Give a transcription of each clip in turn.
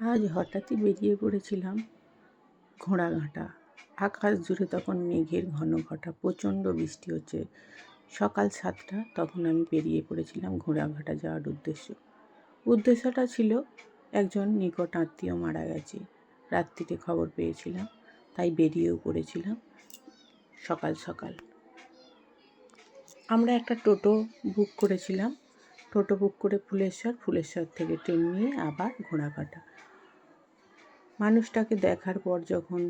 আজ হঠাৎই বেরিয়ে পড়েছিলাম ঘোড়াঘাটা। আকাশ জুড়ে তখন মেঘের ঘন ঘটা, প্রচণ্ড বৃষ্টি হচ্ছে। সকাল সাতটা তখন আমি বেরিয়ে পড়েছিলাম ঘোড়াঘাটা যাওয়ার উদ্দেশ্য। উদ্দেশ্যটা ছিল, একজন নিকট আত্মীয় মারা গেছে। রাত্রিতে খবর পেয়েছিলাম, তাই বেরিয়েও পড়েছিলাম সকাল সকাল। আমরা একটা টোটো বুক করেছিলাম। টোটো বুক করে ফুলেশ্বর ফুলেশ্বর থেকে ট্রেন নিয়ে আবার ঘোড়াঘাটা। মানুষটাকে দেখার পর যখন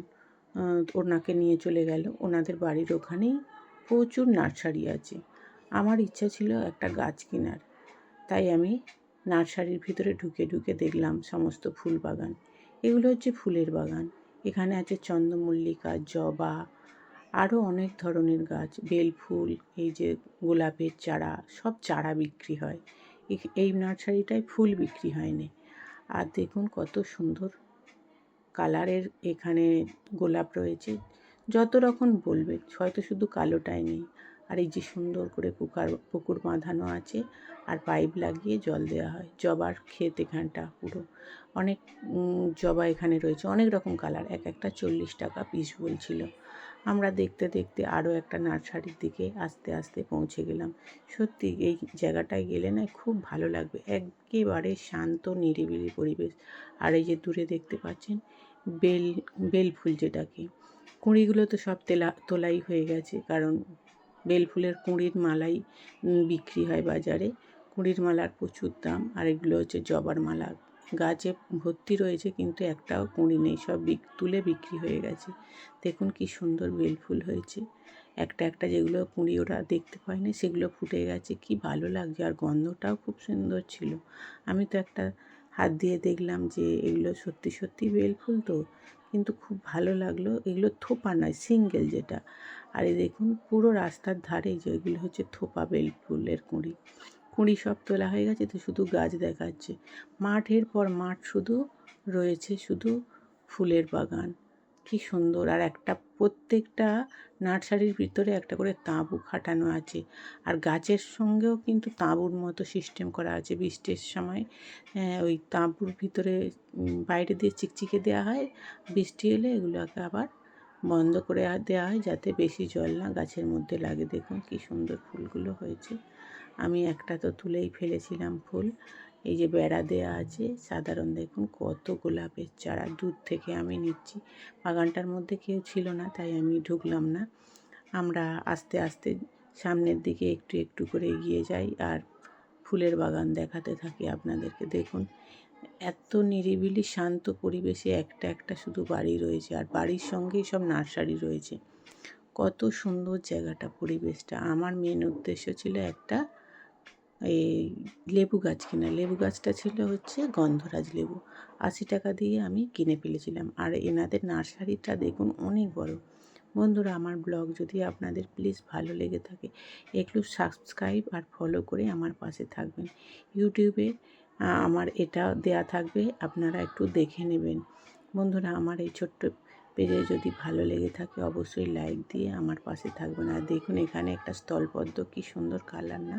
ওনাকে নিয়ে চলে গেল, ওনাদের বাড়ির ওখানেই প্রচুর নার্সারি আছে। আমার ইচ্ছা ছিল একটা গাছ কেনার। তাই আমি নার্সারির ভিতরে ঢুকে ঢুকে দেখলাম সমস্ত ফুল বাগান। এগুলো হচ্ছে ফুলের বাগান। এখানে আছে চন্দ্রমল্লিকা, জবা আরও অনেক ধরনের গাছ। বেল ফুল এই যে গোলাপের চারা, সব চারা বিক্রি হয়। এই নার্সারিটায় ফুল বিক্রি হয়নি। আর দেখুন কত সুন্দর কালারের এখানে গোলাপ রয়েছে। যত রকম বলবে, হয়তো শুধু কালোটাই নেই। আর এই যে সুন্দর করে কুকার পুকুর বাঁধানো আছে, আর পাইপ লাগিয়ে জল দেওয়া হয়। জবার ক্ষেত এখানটা পুরো। অনেক জবা এখানে রয়েছে। অনেক রকম কালার। এক একটা চল্লিশ টাকা পিস বলছিল। আমরা দেখতে দেখতে আরও একটা নার্সারির দিকে আস্তে আস্তে পৌঁছে গেলাম। সত্যি এই জায়গাটায় গেলে না খুব ভালো লাগবে। একেবারে শান্ত, নিরিবিলি পরিবেশ। আর এই যে দূরে দেখতে পাচ্ছেন, বেল বেল ফুল যেটাকে। কুঁড়িগুলো তো সব তেলা, তোলাই হয়ে গেছে। কারণ বেল ফুলের কুঁড়ির মালাই বিক্রি হয় বাজারে। কুঁড়ির মালার প্রচুর দাম। আর এগুলো হচ্ছে জবার মালা। গাছে ভর্তি রয়েছে, কিন্তু একটাও কুঁড়ি নেই, সব বিক, তুলে বিক্রি হয়ে গেছে। দেখুন কি সুন্দর বেল ফুল হয়েছে। একটা একটা যেগুলো কুঁড়ি ওরা দেখতে পায়নি, সেগুলো ফুটে গেছে, কি ভালো লাগছে। আর গন্ধটাও খুব সুন্দর ছিল। আমি তো একটা হাত দিয়ে দেখলাম যে এগুলো সত্যি সত্যি বেল ফুল তো, কিন্তু খুব ভালো লাগল। এগুলো থোপা নয়, সিঙ্গেল যেটা। আর এই দেখুন পুরো রাস্তার ধারে যে এগুলো হচ্ছে থোপা বেল ফুলের কুঁড়ি। কুঁড়ি সব তোলা হয়ে গেছে তো শুধু গাছ দেখাচ্ছে। মাঠের পর মাঠ শুধু রয়েছে শুধু ফুলের বাগান। কি সুন্দর। আর একটা প্রত্যেকটা নার্সারির ভিতরে একটা করে তাঁবু খাটানো আছে। আর গাছের সঙ্গেও কিন্তু তাঁবুর মতো সিস্টেম করা আছে। বৃষ্টির সময় ওই তাঁবুর ভিতরে বাইরে দিয়ে চিকচিকে দেওয়া হয়। বৃষ্টি এলে এগুলোকে আবার বন্ধ করে দেওয়া হয় যাতে বেশি জল না গাছের মধ্যে লাগে। দেখুন কি সুন্দর ফুলগুলো হয়েছে। আমি একটা তো তুলেই ফেলেছিলাম ফুল। এই যে বেড়া দেওয়া আছে, সাধারণ দেখুন কত গোলাপের চারা দূর থেকে আমি নিচ্ছি। বাগানটার মধ্যে কেউ ছিল না, তাই আমি ঢুকলাম না। আমরা আস্তে আস্তে সামনের দিকে একটু একটু করে এগিয়ে যাই আর ফুলের বাগান দেখাতে থাকি আপনাদেরকে। দেখুন, এত নিরিবিলি শান্ত পরিবেশে একটা একটা শুধু বাড়ি রয়েছে আর বাড়ির সঙ্গেই সব নার্সারি রয়েছে। কত সুন্দর জায়গাটা পরিবেশটা। আমার মেন উদ্দেশ্য ছিল একটা এই লেবু গাছ কেনা। লেবু গাছটা ছিল হচ্ছে গন্ধরাজ লেবু। আশি টাকা দিয়ে আমি কিনে ফেলেছিলাম। আর এনাদের নার্সারিটা দেখুন অনেক বড়। বন্ধুরা, আমার ব্লগ যদি আপনাদের প্লিজ ভালো লেগে থাকে, একটু সাবস্ক্রাইব আর ফলো করে আমার পাশে থাকবেন। ইউটিউবে আমার এটা দেয়া থাকবে, আপনারা একটু দেখে নেবেন। বন্ধুরা, আমার এই ছোট্ট পেজে যদি ভালো লেগে থাকে, অবশ্যই লাইক দিয়ে আমার পাশে থাকবেন। আর দেখুন এখানে একটা স্থলপদ্ম, কি সুন্দর কালার না?